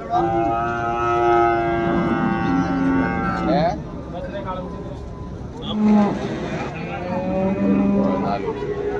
Hello.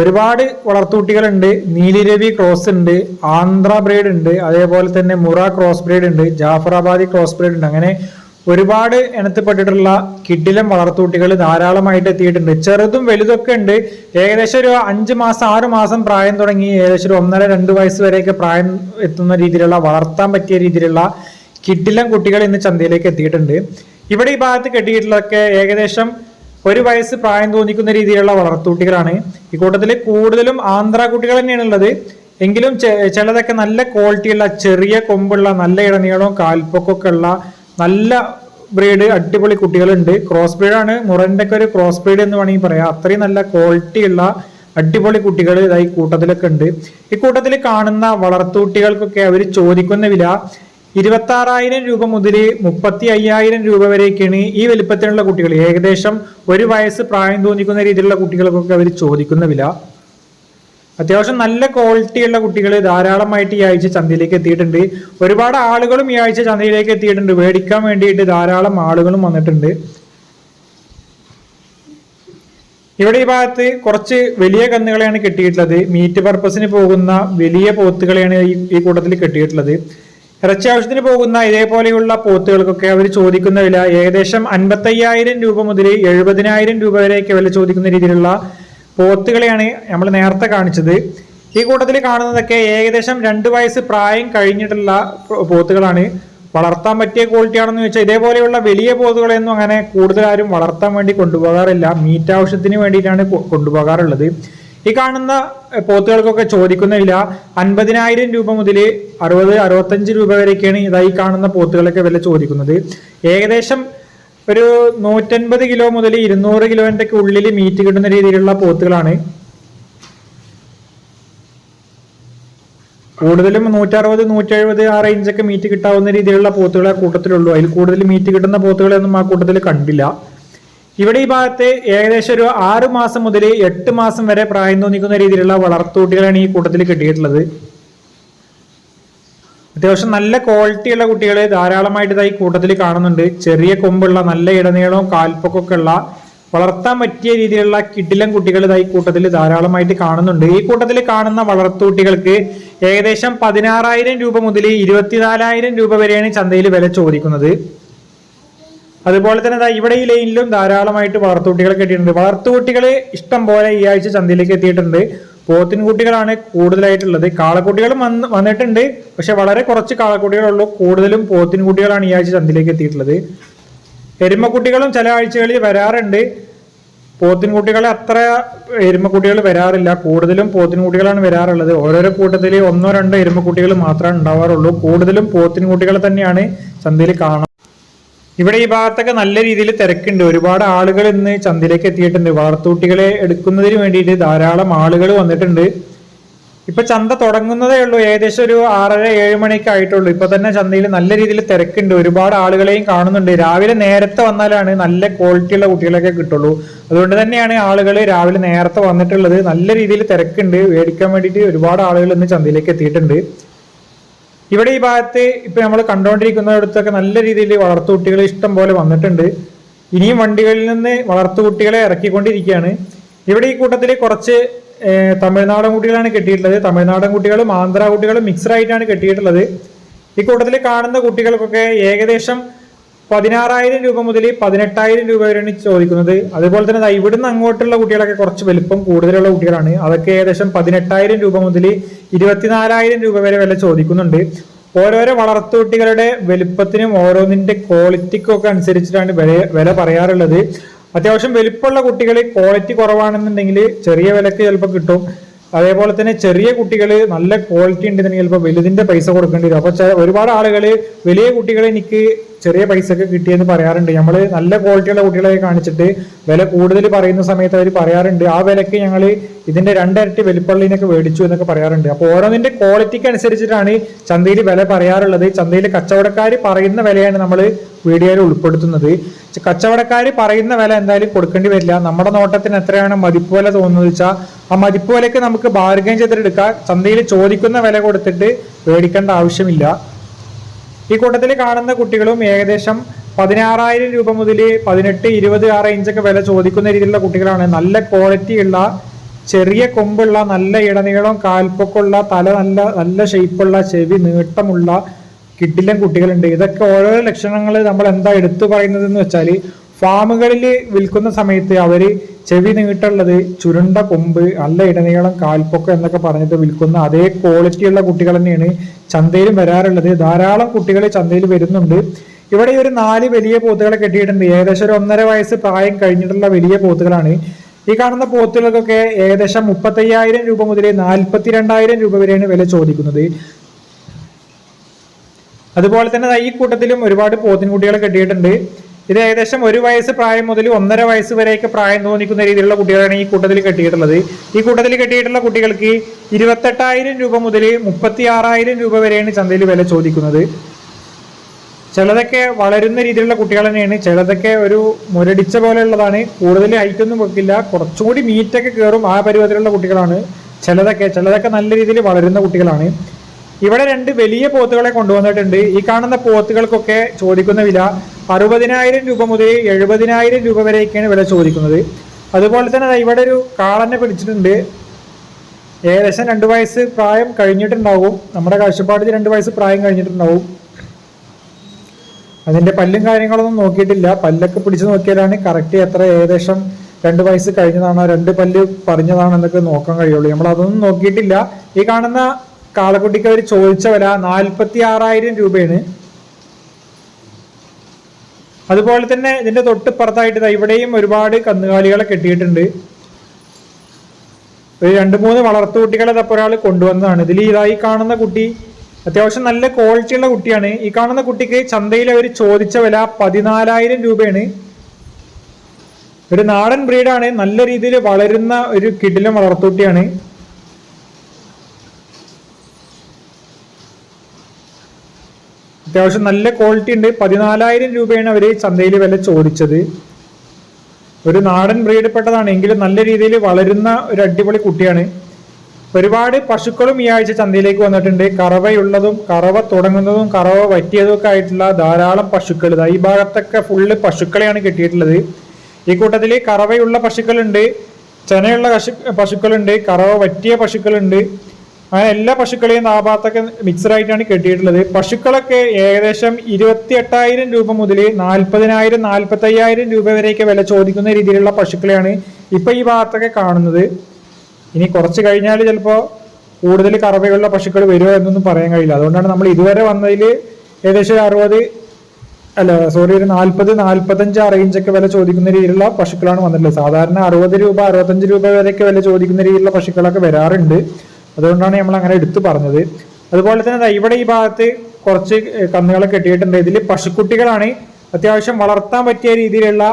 ഒരുപാട് വളർത്തുകുട്ടികളുണ്ട് Nili Ravi cross ഉണ്ട്. Andhra breed ഉണ്ട്. അതേപോലെ തന്നെ മുറ ക്രോസ് ബ്രീഡ് ഉണ്ട്. ജാഫറാബാദി ക്രോസ് ബ്രീഡ് ഉണ്ട്. അങ്ങനെ ഒരുപാട് ഇനത്തിൽപ്പെട്ടിട്ടുള്ള കിഡിലം വളർത്തുകുട്ടികൾ ധാരാളമായിട്ട് എത്തിയിട്ടുണ്ട്. ചെറുതും വലുതൊക്കെ ഉണ്ട്. ഏകദേശം ഒരു അഞ്ച് മാസം ആറ് മാസം പ്രായം തുടങ്ങി ഏകദേശം ഒരു ഒന്നര രണ്ട് വയസ്സ് വരെയൊക്കെ പ്രായം എത്തുന്ന രീതിയിലുള്ള വളർത്താൻ പറ്റിയ രീതിയിലുള്ള കിഡിലം കുട്ടികൾ ഇന്ന് ചന്തയിലേക്ക് എത്തിയിട്ടുണ്ട്. ഇവിടെ ഈ ഭാഗത്ത് കെട്ടിയിട്ടുള്ളതൊക്കെ ഏകദേശം ഒരു വയസ്സ് പ്രായം തോന്നിക്കുന്ന രീതിയിലുള്ള വളർത്തുകുട്ടികളാണ്. ഈ കൂട്ടത്തിൽ കൂടുതലും ആന്ധ്ര കുട്ടികൾ തന്നെയാണ് ഉള്ളത്. എങ്കിലും ചിലതൊക്കെ നല്ല ക്വാളിറ്റിയുള്ള ചെറിയ കൊമ്പുള്ള നല്ല ഇടനീളവും കാൽപ്പൊക്കൊക്കെ ഉള്ള നല്ല ബ്രീഡ് അടിപൊളി കുട്ടികളുണ്ട്. ക്രോസ് ബ്രീഡാണ് മുറന്റെ ഒക്കെ ഒരു ക്രോസ് ബ്രീഡ് എന്ന് വേണമെങ്കിൽ പറയാം. അത്രയും നല്ല ക്വാളിറ്റിയുള്ള അടിപൊളി കുട്ടികൾ ഇതായി കൂട്ടത്തിലൊക്കെ ഉണ്ട്. ഈ കൂട്ടത്തിൽ കാണുന്ന വളർത്തുകുട്ടികൾക്കൊക്കെ അവർ ചോദിക്കുന്ന വില ഇരുപത്തി ആറായിരം രൂപ മുതൽ മുപ്പത്തി അയ്യായിരം രൂപ വരെയൊക്കെയാണ് ഈ വലിപ്പത്തിലുള്ള കുട്ടികൾ. ഏകദേശം ഒരു വയസ്സ് പ്രായം തോന്നിക്കുന്ന രീതിയിലുള്ള കുട്ടികൾക്കൊക്കെ അവർ ചോദിക്കുന്ന വില. അത്യാവശ്യം നല്ല ക്വാളിറ്റിയുള്ള കുട്ടികൾ ധാരാളമായിട്ട് ഈ ആഴ്ച ചന്തയിലേക്ക് എത്തിയിട്ടുണ്ട്. ഒരുപാട് ആളുകളും ഈ ആഴ്ച ചന്തയിലേക്ക് എത്തിയിട്ടുണ്ട്. മേടിക്കാൻ വേണ്ടിയിട്ട് ധാരാളം ആളുകളും വന്നിട്ടുണ്ട്. ഇവിടെ ഈ ഭാഗത്ത് കുറച്ച് വലിയ കന്നുകളെയാണ് കെട്ടിയിട്ടുള്ളത്. മീറ്റ് പർപ്പസിന് പോകുന്ന വലിയ പോത്തുകളെയാണ് ഈ ഈ കൂട്ടത്തിൽ കെട്ടിയിട്ടുള്ളത്. ഇറച്ചി ആവശ്യത്തിന് പോകുന്ന ഇതേപോലെയുള്ള പോത്തുകൾക്കൊക്കെ അവർ ചോദിക്കുന്ന വില ഏകദേശം അൻപത്തയ്യായിരം രൂപ മുതൽ എഴുപതിനായിരം രൂപ വരെയൊക്കെ വില ചോദിക്കുന്ന രീതിയിലുള്ള പോത്തുകളെയാണ് നമ്മൾ നേരത്തെ കാണിച്ചത്. ഈ കൂട്ടത്തിൽ കാണുന്നതൊക്കെ ഏകദേശം രണ്ട് വയസ്സ് പ്രായം കഴിഞ്ഞിട്ടുള്ള പോത്തുകളാണ്. വളർത്താൻ പറ്റിയ ക്വാളിറ്റി ആണെന്ന് ചോദിച്ചാൽ ഇതേപോലെയുള്ള വലിയ പോത്തുകളെയൊന്നും അങ്ങനെ കൂടുതൽ ആരും വളർത്താൻ വേണ്ടി കൊണ്ടുപോകാറില്ല. മീറ്റ് ആവശ്യത്തിന് വേണ്ടിയിട്ടാണ് കൊണ്ടുപോകാറുള്ളത്. ഈ കാണുന്ന പോത്തുകൾക്കൊക്കെ ചോദിക്കുന്ന വില അൻപതിനായിരം രൂപ മുതൽ അറുപത് അറുപത്തഞ്ച് രൂപ വരെയൊക്കെയാണ് ഇതായി കാണുന്ന പോത്തുകളൊക്കെ വില ചോദിക്കുന്നത്. ഏകദേശം ഒരു നൂറ്റൻപത് കിലോ മുതൽ ഇരുന്നൂറ് ഒക്കെ ഉള്ളിൽ മീറ്റ് കിട്ടുന്ന രീതിയിലുള്ള പോത്തുകളാണ്. കൂടുതലും നൂറ്ററുപത് നൂറ്റെഴുപത് ആ റേഞ്ചൊക്കെ മീറ്റ് കിട്ടാവുന്ന രീതിയിലുള്ള പോത്തുകളെ കൂട്ടത്തിലുള്ളൂ. അതിൽ കൂടുതൽ മീറ്റ് കിട്ടുന്ന പോത്തുകളെയൊന്നും ആ കൂട്ടത്തിൽ കണ്ടില്ല. ഇവിടെ ഈ ഭാഗത്ത് ഏകദേശം ഒരു ആറ് മാസം മുതൽ എട്ട് മാസം വരെ പ്രായം തോന്നിക്കുന്ന രീതിയിലുള്ള വളർത്തുകുട്ടികളാണ് ഈ കൂട്ടത്തിൽ കിട്ടിയിട്ടുള്ളത്. അത്യാവശ്യം നല്ല ക്വാളിറ്റിയുള്ള കുട്ടികൾ ധാരാളമായിട്ട് ഇതായി കൂട്ടത്തിൽ കാണുന്നുണ്ട്. ചെറിയ കൊമ്പുള്ള നല്ല ഇടനീളവും കാൽപ്പൊക്കൊക്കെ ഉള്ള വളർത്താൻ പറ്റിയ രീതിയിലുള്ള കിടിലം കുട്ടികൾ ഇതായി കൂട്ടത്തിൽ ധാരാളമായിട്ട് കാണുന്നുണ്ട്. ഈ കൂട്ടത്തിൽ കാണുന്ന വളർത്തുകുട്ടികൾക്ക് ഏകദേശം പതിനാറായിരം രൂപ മുതൽ ഇരുപത്തിനാലായിരം രൂപ വരെയാണ് ചന്തയിൽ വില ചോദിക്കുന്നത്. അതുപോലെ തന്നെ ഇവിടെ ഈ ലൈനിലും ധാരാളമായിട്ട് വളർത്തുകുട്ടികൾ കെട്ടിയിട്ടുണ്ട്. വളർത്തുകുട്ടികൾ ഇഷ്ടം പോലെ ഈ ആഴ്ച ചന്തയിലേക്ക് എത്തിയിട്ടുണ്ട്. പോത്തിൻകുട്ടികളാണ് കൂടുതലായിട്ടുള്ളത്. കാളക്കുട്ടികളും വന്ന് വന്നിട്ടുണ്ട്. പക്ഷെ വളരെ കുറച്ച് കാളക്കുട്ടികളുള്ളൂ. കൂടുതലും പോത്തിൻകുട്ടികളാണ് ഈ ആഴ്ച ചന്തയിലേക്ക് എത്തിയിട്ടുള്ളത്. എരുമക്കുട്ടികളും ചില ആഴ്ചകളിൽ വരാറുണ്ട്. പോത്തിൻകുട്ടികളെ അത്ര എരുമക്കുട്ടികൾ വരാറില്ല. കൂടുതലും പോത്തിൻകുട്ടികളാണ് വരാറുള്ളത്. ഓരോരോ കൂട്ടത്തിൽ ഒന്നോ രണ്ടോ എരുമക്കുട്ടികൾ മാത്രമേ ഉണ്ടാവാറുള്ളൂ. കൂടുതലും പോത്തിൻകുട്ടികളെ തന്നെയാണ് ചന്തയിൽ കാണാം ഇവിടെ ഈ ഭാഗത്തൊക്കെ നല്ല രീതിയിൽ തിരക്കുണ്ട്. ഒരുപാട് ആളുകൾ ഇന്ന് ചന്തയിലേക്ക് എത്തിയിട്ടുണ്ട്. വളർത്തുകുട്ടികളെ എടുക്കുന്നതിന് വേണ്ടിയിട്ട് ധാരാളം ആളുകൾ വന്നിട്ടുണ്ട്. ഇപ്പൊ ചന്ത തുടങ്ങുന്നതേ ഉള്ളൂ. ഏകദേശം ഒരു ആറര ഏഴ് മണിയൊക്കെ ആയിട്ടുള്ളൂ. ഇപ്പൊ തന്നെ ചന്തയിൽ നല്ല രീതിയിൽ തിരക്കുണ്ട്. ഒരുപാട് ആളുകളെയും കാണുന്നുണ്ട്. രാവിലെ നേരത്തെ വന്നാലാണ് നല്ല ക്വാളിറ്റിയുള്ള കുട്ടികളൊക്കെ കിട്ടുള്ളൂ. അതുകൊണ്ട് തന്നെയാണ് ആളുകൾ രാവിലെ നേരത്തെ വന്നിട്ടുള്ളത്. നല്ല രീതിയിൽ തിരക്കുണ്ട്. മേടിക്കാൻ വേണ്ടിയിട്ട് ഒരുപാട് ആളുകൾ ഇന്ന് ചന്തയിലേക്ക് എത്തിയിട്ടുണ്ട്. ഇവിടെ ഈ ഭാഗത്ത് ഇപ്പൊ നമ്മൾ കണ്ടുകൊണ്ടിരിക്കുന്നിടത്തൊക്കെ നല്ല രീതിയിൽ വളർത്തുകുട്ടികൾ ഇഷ്ടം പോലെ വന്നിട്ടുണ്ട്. ഇനിയും വണ്ടികളിൽ നിന്ന് വളർത്തുകുട്ടികളെ ഇറക്കിക്കൊണ്ടിരിക്കുകയാണ്. ഇവിടെ ഈ കൂട്ടത്തിൽ കുറച്ച് തമിഴ്നാടൻ കുട്ടികളാണ് കെട്ടിയിട്ടുള്ളത്. തമിഴ്നാടൻ കുട്ടികളും ആന്ധ്ര കുട്ടികളും മിക്സഡ് ആയിട്ടാണ് കെട്ടിയിട്ടുള്ളത്. ഈ കൂട്ടത്തിൽ കാണുന്ന കുട്ടികൾക്കൊക്കെ ഏകദേശം പതിനാറായിരം രൂപ മുതൽ പതിനെട്ടായിരം രൂപ വരെയാണ് ചോദിക്കുന്നത്. അതുപോലെ തന്നെ ഇവിടുന്ന് അങ്ങോട്ടുള്ള കുട്ടികളൊക്കെ കുറച്ച് വലുപ്പം കൂടുതലുള്ള കുട്ടികളാണ്. അതൊക്കെ ഏകദേശം പതിനെട്ടായിരം രൂപ മുതൽ ഇരുപത്തിനാലായിരം രൂപ വരെ വില ചോദിക്കുന്നുണ്ട്. ഓരോരോ വളർത്തുകുട്ടികളുടെ വലുപ്പത്തിനും ഓരോന്നിന്റെ ക്വാളിറ്റിക്കും ഒക്കെ അനുസരിച്ചിട്ടാണ് വില വില പറയാറുള്ളത്. അത്യാവശ്യം വലുപ്പമുള്ള കുട്ടികൾ ക്വാളിറ്റി കുറവാണെന്നുണ്ടെങ്കിൽ ചെറിയ വിലക്ക് ചിലപ്പോൾ കിട്ടും. അതേപോലെ തന്നെ ചെറിയ കുട്ടികൾ നല്ല ക്വാളിറ്റി ഉണ്ടെന്നുണ്ടെങ്കിൽ ചിലപ്പോൾ വലുതിന്റെ പൈസ കൊടുക്കേണ്ടി വരും. അപ്പൊ ഒരുപാട് ആളുകൾ വലിയ കുട്ടികളെ എനിക്ക് ചെറിയ പൈസക്ക് കിട്ടിയെന്ന് പറയാറുണ്ട്. നമ്മൾ നല്ല ക്വാളിറ്റിയുള്ള കുട്ടികളെ കാണിച്ചിട്ട് വില കൂടുതൽ പറയുന്ന സമയത്ത് അവർ പറയാറുണ്ട്. ആ വിലക്ക് ഞങ്ങൾ ഇതിന്റെ രണ്ടരട്ടി വെളിപ്പള്ളിനൊക്കെ മേടിച്ചു എന്നൊക്കെ പറയാറുണ്ട്. അപ്പോൾ ഓരോന്നിന്റെ ക്വാളിറ്റിക്ക് അനുസരിച്ചിട്ടാണ് ചന്തയിൽ വില പറയാറുള്ളത്. ചന്തയിൽ കച്ചവടക്കാർ പറയുന്ന വിലയാണ് നമ്മൾ വീഡിയോയിൽ ഉൾപ്പെടുത്തുന്നത്. കച്ചവടക്കാർ പറയുന്ന വില എന്തായാലും കൊടുക്കേണ്ടി വരില്ല. നമ്മുടെ നോട്ടത്തിന് എത്രയാണ് മതിപ്പ് വില തോന്നുന്നത് വെച്ചാൽ ആ മതിപ്പ് വിലക്ക് നമുക്ക് ബാർഗൈൻ ചെയ്തിട്ടെടുക്കാം ചന്തയിൽ ചോദിക്കുന്ന വില കൊടുത്തിട്ട് മേടിക്കേണ്ട ആവശ്യമില്ല. ഈ കൂട്ടത്തിൽ കാണുന്ന കുട്ടികളും ഏകദേശം പതിനാറായിരം രൂപ മുതൽ പതിനെട്ട് ഇരുപത് ആ റേഞ്ചൊക്കെ വില ചോദിക്കുന്ന രീതിയിലുള്ള കുട്ടികളാണ്. നല്ല ക്വാളിറ്റി ഉള്ള ചെറിയ കൊമ്പുള്ള നല്ല ഇടനീളം കാൽപ്പൊക്കുള്ള തല നല്ല നല്ല ഷേപ്പുള്ള ചെവി നീട്ടമുള്ള കിഡിലൻ കുട്ടികളുണ്ട്. ഇതൊക്കെ ഓരോ ലക്ഷണങ്ങൾ നമ്മൾ എന്താ എടുത്തു പറയുന്നത് എന്ന് വെച്ചാൽ ഫാമുകളിൽ വിൽക്കുന്ന സമയത്ത് അവർ ചെവി നീട്ടുള്ളത് ചുരുണ്ട കൊമ്പ് നല്ല ഇടനീളം കാൽപ്പൊക്കം എന്നൊക്കെ പറഞ്ഞിട്ട് വിൽക്കുന്ന അതേ ക്വാളിറ്റിയുള്ള കുട്ടികൾ തന്നെയാണ് ചന്തയിൽ വരാറുള്ളത്. ധാരാളം കുട്ടികൾ ചന്തയിൽ വരുന്നുണ്ട്. ഇവിടെ ഒരു നാല് വലിയ പോത്തുകളെ കെട്ടിയിട്ടുണ്ട്. ഏകദേശം ഒരു ഒന്നര വയസ്സ് പ്രായം കഴിഞ്ഞിട്ടുള്ള വലിയ പോത്തുകളാണ്. ഈ കാണുന്ന പോത്തുകൾക്കൊക്കെ ഏകദേശം മുപ്പത്തയ്യായിരം രൂപ മുതൽ നാൽപ്പത്തിരണ്ടായിരം രൂപ വരെയാണ് വില ചോദിക്കുന്നത്. അതുപോലെ തന്നെ ഈ കൂട്ടത്തിലും ഒരുപാട് പോത്തിൻകുട്ടികളെ കെട്ടിയിട്ടുണ്ട്. ഇത് ഏകദേശം ഒരു വയസ്സ് പ്രായം മുതൽ ഒന്നര വയസ്സ് വരെയൊക്കെ പ്രായം തോന്നിക്കുന്ന രീതിയിലുള്ള കുട്ടികളാണ് ഈ കൂട്ടത്തിൽ കെട്ടിയിട്ടുള്ളത്. ഈ കൂട്ടത്തിൽ കെട്ടിയിട്ടുള്ള കുട്ടികൾക്ക് ഇരുപത്തെട്ടായിരം രൂപ മുതൽ മുപ്പത്തി ആറായിരം രൂപ വരെയാണ് ചന്തയിൽ വില ചോദിക്കുന്നത്. ചിലതൊക്കെ വളരുന്ന രീതിയിലുള്ള കുട്ടികൾ തന്നെയാണ്. ചിലതൊക്കെ ഒരു മുരടിച്ച പോലെയുള്ളതാണ്. കൂടുതൽ ഹൈറ്റ് ഒന്നും വെക്കില്ല. കുറച്ചുകൂടി മീറ്റൊക്കെ കയറും ആ പരുവത്തിലുള്ള കുട്ടികളാണ്. ചിലതൊക്കെ ചിലതൊക്കെ നല്ല രീതിയിൽ വളരുന്ന കുട്ടികളാണ്. ഇവിടെ രണ്ട് വലിയ പോത്തുകളെ കൊണ്ടുവന്നിട്ടുണ്ട്. ഈ കാണുന്ന പോത്തുകൾക്കൊക്കെ ചോദിക്കുന്ന വില അറുപതിനായിരം രൂപ മുതൽ എഴുപതിനായിരം രൂപ വരെയൊക്കെയാണ് വില ചോദിക്കുന്നത്. അതുപോലെ തന്നെ ഇവിടെ ഒരു കാളനെ പിടിച്ചിട്ടുണ്ട്. ഏകദേശം രണ്ട് വയസ്സ് പ്രായം കഴിഞ്ഞിട്ടുണ്ടാവും. നമ്മുടെ കാഴ്ചപ്പാടിൽ രണ്ട് വയസ്സ് പ്രായം കഴിഞ്ഞിട്ടുണ്ടാവും. അതിന്റെ പല്ലും കാര്യങ്ങളൊന്നും നോക്കിയിട്ടില്ല. പല്ലൊക്കെ പിടിച്ചു നോക്കിയാലാണ് കറക്റ്റ് എത്ര ഏകദേശം രണ്ട് വയസ്സ് കഴിഞ്ഞതാണോ രണ്ട് പല്ല് പറഞ്ഞതാണോ എന്നൊക്കെ നോക്കാൻ കഴിയുള്ളൂ. നമ്മൾ അതൊന്നും നോക്കിയിട്ടില്ല. ഈ കാണുന്ന കാളക്കുട്ടിക്ക് അവർ ചോദിച്ച വില നാൽപ്പത്തി ആറായിരം രൂപയാണ്. അതുപോലെ തന്നെ ഇതിന്റെ തൊട്ടിപ്പുറത്തായിട്ട് ഇവിടെയും ഒരുപാട് കന്നുകാലികളെ കെട്ടിയിട്ടുണ്ട്. ഒരു രണ്ട് മൂന്ന് വളർത്തുകുട്ടികളെ തപ്പ ഒരാൾ കൊണ്ടുവന്നതാണ്. ഇതിൽ ഇതായി കാണുന്ന കുട്ടി അത്യാവശ്യം നല്ല ക്വാളിറ്റി ഉള്ള കുട്ടിയാണ്. ഈ കാണുന്ന കുട്ടിക്ക് ചന്തയിൽ അവർ ചോദിച്ച വില പതിനാലായിരം രൂപയാണ്. ഒരു നാടൻ ബ്രീഡാണ് നല്ല രീതിയിൽ വളരുന്ന ഒരു കിടിലം വളർത്തുകുട്ടിയാണ് അത്യാവശ്യം നല്ല ക്വാളിറ്റി ഉണ്ട്. പതിനാലായിരം രൂപയാണ് അവർ ചന്തയിൽ വില ചോദിച്ചത്. ഒരു നാടൻ ബ്രീഡപ്പെട്ടതാണ് എങ്കിലും നല്ല രീതിയിൽ വളരുന്ന ഒരു അടിപൊളി കുട്ടിയാണ്. ഒരുപാട് പശുക്കളും ഈ ആഴ്ച ചന്തയിലേക്ക് വന്നിട്ടുണ്ട്. കറവയുള്ളതും കറവ തുടങ്ങുന്നതും കറവ പറ്റിയതും ഒക്കെ ആയിട്ടുള്ള ധാരാളം പശുക്കൾ. ഈ ഭാഗത്തൊക്കെ ഫുള്ള് പശുക്കളെയാണ് കിട്ടിയിട്ടുള്ളത്. ഈ കൂട്ടത്തിൽ കറവയുള്ള പശുക്കളുണ്ട് ചെനയുള്ള പശു പശുക്കളുണ്ട് കറവ പറ്റിയ പശുക്കളുണ്ട്. അങ്ങനെ എല്ലാ പശുക്കളെയും ആ മിക്സഡായിട്ടാണ് കെട്ടിയിട്ടുള്ളത്. പശുക്കളൊക്കെ ഏകദേശം ഇരുപത്തി എട്ടായിരം രൂപ മുതൽ നാൽപ്പതിനായിരം നാൽപ്പത്തയ്യായിരം രൂപ വരെയൊക്കെ വില ചോദിക്കുന്ന രീതിയിലുള്ള പശുക്കളെയാണ് ഇപ്പൊ ഈ ഭാഗത്തൊക്കെ കാണുന്നത്. ഇനി കുറച്ച് കഴിഞ്ഞാൽ ചിലപ്പോൾ കൂടുതൽ കറവയുള്ള പശുക്കൾ വരുമോ എന്നൊന്നും പറയാൻ കഴിയില്ല. അതുകൊണ്ടാണ് നമ്മൾ ഇതുവരെ വന്നതിൽ ഏകദേശം അറുപത് അല്ല സോറി ഒരു നാൽപ്പത് നാൽപ്പത്തഞ്ച് ആ റേഞ്ചൊക്കെ വില ചോദിക്കുന്ന രീതിയിലുള്ള പശുക്കളാണ് വന്നിട്ടുള്ളത്. സാധാരണ അറുപത് രൂപ അറുപത്തഞ്ച് രൂപ വരെയൊക്കെ വില ചോദിക്കുന്ന രീതിയിലുള്ള പശുക്കളൊക്കെ വരാറുണ്ട്. അതുകൊണ്ടാണ് നമ്മൾ അങ്ങനെ എടുത്തു പറഞ്ഞത്. അതുപോലെ തന്നെ ഇവിടെ ഈ ഭാഗത്ത് കുറച്ച് കന്നുകളെ കെട്ടിയിട്ടുണ്ട്. ഇതിൽ പശുക്കുട്ടികളാണ്. അത്യാവശ്യം വളർത്താൻ പറ്റിയ രീതിയിലുള്ള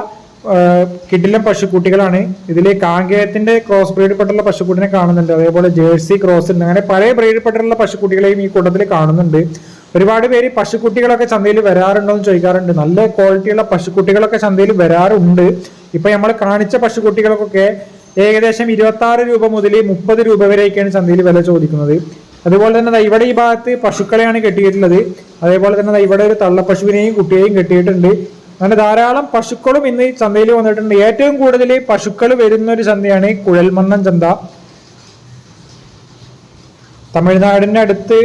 കിഡിലം പശുക്കുട്ടികളാണ്. ഇതിൽ കാങ്കേയത്തിന്റെ ക്രോസ് ബ്രീഡ്പ്പെട്ടുള്ള പശുക്കുട്ടിനെ കാണുന്നുണ്ട്. അതേപോലെ ജേഴ്സി ക്രോസ് ഉണ്ട്. അങ്ങനെ പല ബ്രീഡ്പ്പെട്ടുള്ള പശുക്കുട്ടികളെയും ഈ കൂട്ടത്തിൽ കാണുന്നുണ്ട്. ഒരുപാട് പേര് പശുക്കുട്ടികളൊക്കെ ചന്തയിൽ വരാറുണ്ടോ എന്ന് ചോദിക്കാറുണ്ട്. നല്ല ക്വാളിറ്റിയുള്ള പശുക്കുട്ടികളൊക്കെ ചന്തയിൽ വരാറുണ്ട്. ഇപ്പൊ നമ്മൾ കാണിച്ച പശുക്കുട്ടികൾക്കൊക്കെ ഏകദേശം ഇരുപത്തി ആറ് രൂപ മുതൽ മുപ്പത് രൂപ വരെയൊക്കെയാണ് ചന്തയിൽ വില ചോദിക്കുന്നത്. അതുപോലെ തന്നെ ഇവിടെ ഈ ഭാഗത്ത് പശുക്കളെയാണ് കെട്ടിയിട്ടുള്ളത്. അതേപോലെ തന്നെ ഇവിടെ ഒരു തള്ളപ്പശുവിനെയും കുട്ടിയെയും കെട്ടിയിട്ടുണ്ട്. അങ്ങനെ ധാരാളം പശുക്കളും ഇന്ന് ചന്തയിൽ വന്നിട്ടുണ്ട്. ഏറ്റവും കൂടുതൽ പശുക്കൾ വരുന്ന ഒരു ചന്തയാണ് കുഴൽമന്നം ചന്ത. തമിഴ്നാടിന്റെ അടുത്ത്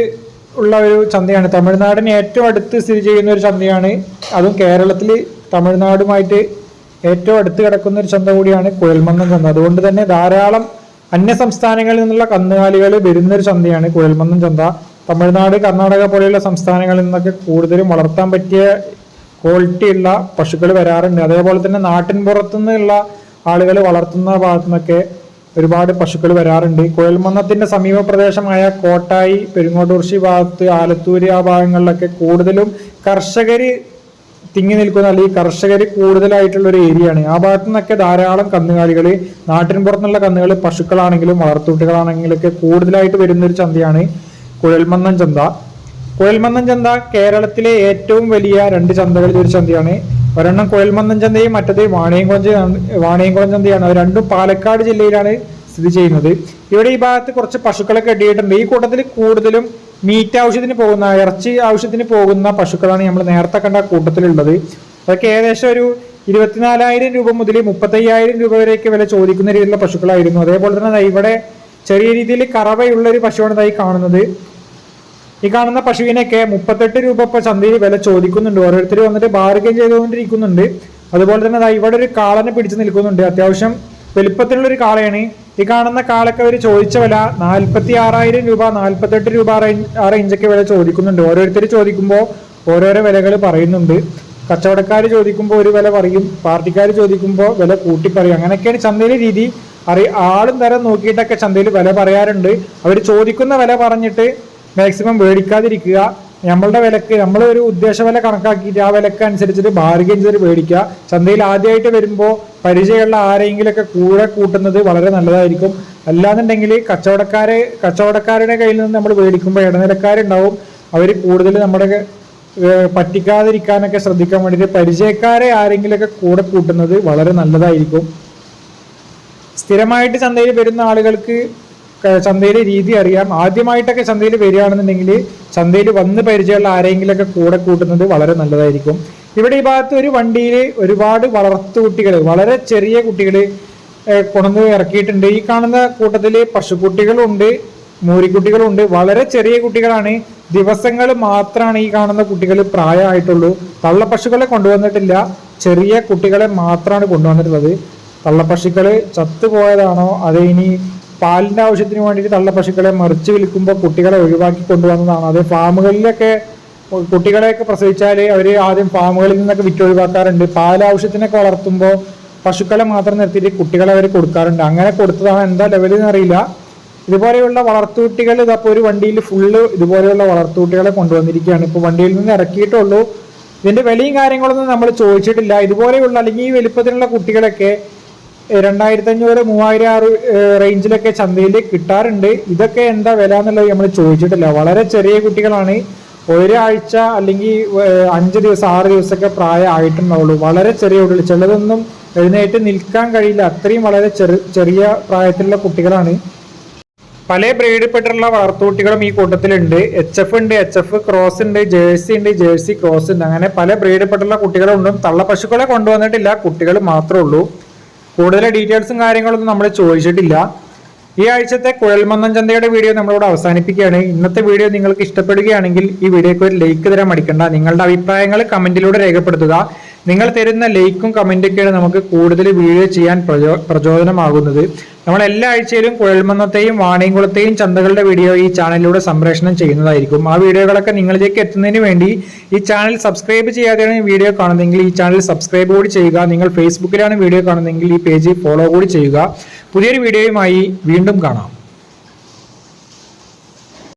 ഉള്ള ഒരു ചന്തയാണ്. തമിഴ്നാടിന് ഏറ്റവും അടുത്ത് സ്ഥിതി ചെയ്യുന്ന ഒരു ചന്തയാണ്. അതും കേരളത്തിൽ തമിഴ്നാടുമായിട്ട് ഏറ്റവും അടുത്ത് കിടക്കുന്ന ഒരു ചന്ത കൂടിയാണ് കുഴൽമന്നം ചന്ത. അതുകൊണ്ട് തന്നെ ധാരാളം അന്യ സംസ്ഥാനങ്ങളിൽ നിന്നുള്ള കന്നുകാലികൾ വരുന്ന ഒരു ചന്തയാണ് കുഴൽമന്നം ചന്ത. തമിഴ്നാട് കർണാടക പോലെയുള്ള സംസ്ഥാനങ്ങളിൽ നിന്നൊക്കെ കൂടുതലും വളർത്താൻ പറ്റിയ ക്വാളിറ്റിയുള്ള പശുക്കൾ വരാറുണ്ട്. അതേപോലെ തന്നെ നാട്ടിൻ പുറത്തുനിന്നുള്ള ആളുകൾ വളർത്തുന്ന ഭാഗത്തു നിന്നൊക്കെ ഒരുപാട് പശുക്കൾ വരാറുണ്ട്. കുഴൽമന്നത്തിന്റെ സമീപ പ്രദേശമായ കോട്ടായി പെരുങ്ങോട്ടുർശി ഭാഗത്ത് ആലത്തൂര് ആ ഭാഗങ്ങളിലൊക്കെ കൂടുതലും കർഷകര് തിങ്ങി നിൽക്കുന്ന അല്ലെങ്കിൽ കർഷകർ കൂടുതലായിട്ടുള്ള ഒരു ഏരിയയാണ്. ആ ഭാഗത്തു നിന്നൊക്കെ ധാരാളം കന്നുകാലികൾ നാട്ടിൻ പുറത്തുനിന്നുള്ള കന്നുകൾ പശുക്കളാണെങ്കിലും വളർത്തുകുട്ടികളാണെങ്കിലും ഒക്കെ കൂടുതലായിട്ട് വരുന്ന ഒരു ചന്തയാണ് കുഴൽമന്നം ചന്ത. കുഴൽമന്നം ചന്ത കേരളത്തിലെ ഏറ്റവും വലിയ രണ്ട് ചന്തകളിൽ ഒരു ചന്തയാണ്. ഒരെണ്ണം കുഴൽമന്നം ചന്തയും മറ്റത് വാണിയംകുളം വാണിയംകുളം ചന്തയാണ്. അത് രണ്ടും പാലക്കാട് ജില്ലയിലാണ് സ്ഥിതി ചെയ്യുന്നത്. ഇവിടെ ഈ ഭാഗത്ത് കുറച്ച് പശുക്കളൊക്കെ ഇടിയിട്ടുണ്ട് ഈ കൂട്ടത്തിൽ കൂടുതലും മീറ്റ് ആവശ്യത്തിന് പോകുന്ന ഇറച്ചി ആവശ്യത്തിന് പോകുന്ന പശുക്കളാണ് നമ്മൾ നേരത്തെ കണ്ട കൂട്ടത്തിലുള്ളത്. അതൊക്കെ ഏകദേശം ഒരു ഇരുപത്തിനാലായിരം രൂപ മുതൽ മുപ്പത്തയ്യായിരം രൂപ വരെയൊക്കെ വില ചോദിക്കുന്ന രീതിയിലുള്ള പശുക്കളായിരുന്നു. അതേപോലെ തന്നെ ഇവിടെ ചെറിയ രീതിയിൽ കറവയുള്ള ഒരു പശുവാണ് ഇതായി കാണുന്നത്. ഈ കാണുന്ന പശുവിനൊക്കെ മുപ്പത്തെട്ട് രൂപ ഇപ്പൊ ചന്തയിൽ വില ചോദിക്കുന്നുണ്ട്. ഓരോരുത്തർ വന്നിട്ട് ബാർഗൻ ചെയ്തുകൊണ്ടിരിക്കുന്നുണ്ട്. അതുപോലെ തന്നെ ഇവിടെ ഒരു കാളനെ പിടിച്ചു നിൽക്കുന്നുണ്ട്. അത്യാവശ്യം വലിപ്പത്തിലുള്ള ഒരു കാളയാണ്. ഈ കാണുന്ന കാളൊക്കെ അവർ ചോദിച്ച വില നാൽപ്പത്തി ആറായിരം രൂപ നാൽപ്പത്തെട്ട് രൂപ ആ ഇഞ്ചൊക്കെ വില ചോദിക്കുന്നുണ്ട്. ഓരോരുത്തർ ചോദിക്കുമ്പോൾ ഓരോരോ വിലകൾ പറയുന്നുണ്ട്. കച്ചവടക്കാർ ചോദിക്കുമ്പോൾ ഒരു വില പറയും. പാർട്ടിക്കാർ ചോദിക്കുമ്പോൾ വില കൂട്ടി പറയും. അങ്ങനെയൊക്കെയാണ് ചന്തയിലെ രീതി. അറി ആളും തരം നോക്കിയിട്ടൊക്കെ ചന്തയിൽ വില പറയാറുണ്ട്. അവർ ചോദിക്കുന്ന വില പറഞ്ഞിട്ട് മാക്സിമം മേടിക്കാതിരിക്കുക നമ്മളുടെ വിലക്ക് നമ്മളൊരു ഉദ്ദേശ വില കണക്കാക്കിയിട്ട് ആ വിലക്ക് അനുസരിച്ചിട്ട് ബാർഗെയിൻ ചെയ്ത് മേടിക്കുക. ചന്തയിൽ ആദ്യമായിട്ട് വരുമ്പോൾ പരിചയമുള്ള ആരെങ്കിലൊക്കെ കൂടെ കൂട്ടുന്നത് വളരെ നല്ലതായിരിക്കും. അല്ലാന്നുണ്ടെങ്കിൽ കച്ചവടക്കാരെ കച്ചവടക്കാരുടെ കയ്യിൽ നിന്ന് നമ്മൾ മേടിക്കുമ്പോൾ ഇടനിലക്കാരുണ്ടാവും. അവർ കൂടുതൽ നമ്മുടെ പറ്റിക്കാതിരിക്കാനൊക്കെ ശ്രദ്ധിക്കാൻ വേണ്ടിയിട്ട് പരിചയക്കാരെ ആരെങ്കിലൊക്കെ കൂടെ കൂട്ടുന്നത് വളരെ നല്ലതായിരിക്കും. സ്ഥിരമായിട്ട് ചന്തയിൽ വരുന്ന ആളുകൾക്ക് ചന്തയിലെ രീതി അറിയാം. ആദ്യമായിട്ടൊക്കെ ചന്തയിൽ വരികയാണെന്നുണ്ടെങ്കിൽ ചന്തയിൽ വന്ന് പരിചയമുള്ള ആരെങ്കിലൊക്കെ കൂടെ കൂട്ടുന്നത് വളരെ നല്ലതായിരിക്കും. ഇവിടെ ഈ ഭാഗത്ത് ഒരു വണ്ടിയിൽ ഒരുപാട് വളർത്തു കുട്ടികൾ വളരെ ചെറിയ കുട്ടികൾ കൊണ്ടുവന്ന് ഇറക്കിയിട്ടുണ്ട്. ഈ കാണുന്ന കൂട്ടത്തിൽ പശുക്കുട്ടികളുണ്ട് മൂരിക്കുട്ടികളുണ്ട്. വളരെ ചെറിയ കുട്ടികളാണ്. ദിവസങ്ങൾ മാത്രമാണ് ഈ കാണുന്ന കുട്ടികൾ പ്രായമായിട്ടുള്ളൂ. തള്ളപ്പശുക്കളെ കൊണ്ടുവന്നിട്ടില്ല. ചെറിയ കുട്ടികളെ മാത്രമാണ് കൊണ്ടുവന്നിട്ടുള്ളത്. തള്ളപ്പശുക്കൾ ചത്തുപോയതാണോ അത് ഇനി പാലിന്റെ ആവശ്യത്തിന് വേണ്ടിയിട്ട് തള്ളപ്പശുക്കളെ മറിച്ച് വിൽക്കുമ്പോൾ കുട്ടികളെ ഒഴിവാക്കി കൊണ്ടുവന്നതാണ്. അത് ഫാമുകളിലൊക്കെ കുട്ടികളെയൊക്കെ പ്രസവിച്ചാൽ അവർ ആദ്യം ഫാമുകളിൽ നിന്നൊക്കെ വിറ്റൊഴിവാക്കാറുണ്ട് പാൽ ആവശ്യത്തിനൊക്കെ വളർത്തുമ്പോൾ പശുക്കളെ മാത്രം നിർത്തിയിട്ട് കുട്ടികളെ അവർ കൊടുക്കാറുണ്ട്. അങ്ങനെ കൊടുത്തതാണ് എന്താ ലെവലിൽ എന്നറിയില്ല ഇതുപോലെയുള്ള വളർത്തുകുട്ടികൾ ഇതപ്പോൾ ഒരു വണ്ടിയിൽ ഫുള്ള് ഇതുപോലെയുള്ള വളർത്തുകുട്ടികളെ കൊണ്ടുവന്നിരിക്കുകയാണ്. ഇപ്പോൾ വണ്ടിയിൽ നിന്ന് ഇറക്കിയിട്ടുള്ളൂ. ഇതിന്റെ വിലയും കാര്യങ്ങളൊന്നും നമ്മൾ ചോദിച്ചിട്ടില്ല. ഇതുപോലെയുള്ള അല്ലെങ്കിൽ ഈ വലിപ്പത്തിലുള്ള കുട്ടികളൊക്കെ രണ്ടായിരത്തി അഞ്ഞൂറ് മൂവായിരം ആറ് റേഞ്ചിലൊക്കെ ചന്തയിൽ കിട്ടാറുണ്ട്. ഇതൊക്കെ എന്താ വില എന്നുള്ളത് നമ്മൾ ചോദിച്ചിട്ടില്ല. വളരെ ചെറിയ കുട്ടികളാണ്. ഒരാഴ്ച അല്ലെങ്കിൽ അഞ്ച് ദിവസം ആറ് ദിവസമൊക്കെ പ്രായം ആയിട്ടുണ്ടാവുള്ളൂ വളരെ ചെറിയ കുട്ടികൾ. ചിലതൊന്നും എഴുന്നേറ്റ് നിൽക്കാൻ കഴിയില്ല. അത്രയും വളരെ ചെറു ചെറിയ പ്രായത്തിലുള്ള കുട്ടികളാണ്. പല ബ്രീഡിൽപ്പെട്ടുള്ള വളർത്തുകുട്ടികളും ഈ കൂട്ടത്തിലുണ്ട്. എച്ച് എഫ് ഉണ്ട് എച്ച് എഫ് ക്രോസ് ഉണ്ട് ജേഴ്സി ഉണ്ട് ജേഴ്സി ക്രോസ് ഉണ്ട്. അങ്ങനെ പല ബ്രീഡിൽപ്പെട്ടുള്ള കുട്ടികളുണ്ടും. തള്ള പശുക്കളെ കൊണ്ടുവന്നിട്ടില്ല. കുട്ടികൾ മാത്രമേ ഉള്ളൂ. കൂടുതൽ ഡീറ്റെയിൽസും കാര്യങ്ങളൊന്നും നമ്മൾ ചോദിച്ചിട്ടില്ല. ഈ ആഴ്ചത്തെ കുഴൽമന്നം ചന്തയുടെ വീഡിയോ നമ്മളിവിടെ അവസാനിപ്പിക്കുകയാണ്. ഇന്നത്തെ വീഡിയോ നിങ്ങൾക്ക് ഇഷ്ടപ്പെടുകയാണെങ്കിൽ ഈ വീഡിയോക്ക് ഒരു ലൈക്ക് തരാൻ മടിക്കണ്ട. നിങ്ങളുടെ അഭിപ്രായങ്ങൾ കമന്റിലൂടെ രേഖപ്പെടുത്തുക. നിങ്ങൾ തരുന്ന ലൈക്കും കമന്റൊക്കെയാണ് നമുക്ക് കൂടുതൽ വീഡിയോ ചെയ്യാൻ പ്രചോ പ്രചോദനമാകുന്നത്. നമ്മൾ എല്ലാ ആഴ്ചയിലും കുഴൽമന്നത്തെയും വാണിയംകുളത്തെയും ചന്തകളുടെ വീഡിയോ ഈ ചാനലിലൂടെ സംപ്രേഷണം ചെയ്യുന്നതായിരിക്കും. ആ വീഡിയോകളൊക്കെ നിങ്ങളിലേക്ക് എത്തുന്നതിന് വേണ്ടി ഈ ചാനൽ സബ്സ്ക്രൈബ് ചെയ്യാതെയാണ് ഈ വീഡിയോ കാണുന്നതെങ്കിൽ ഈ ചാനൽ സബ്സ്ക്രൈബ് കൂടി ചെയ്യുക. നിങ്ങൾ ഫേസ്ബുക്കിലാണ് വീഡിയോ കാണുന്നതെങ്കിൽ ഈ പേജ് ഫോളോ കൂടി ചെയ്യുക. പുതിയൊരു വീഡിയോയുമായി വീണ്ടും കാണാം.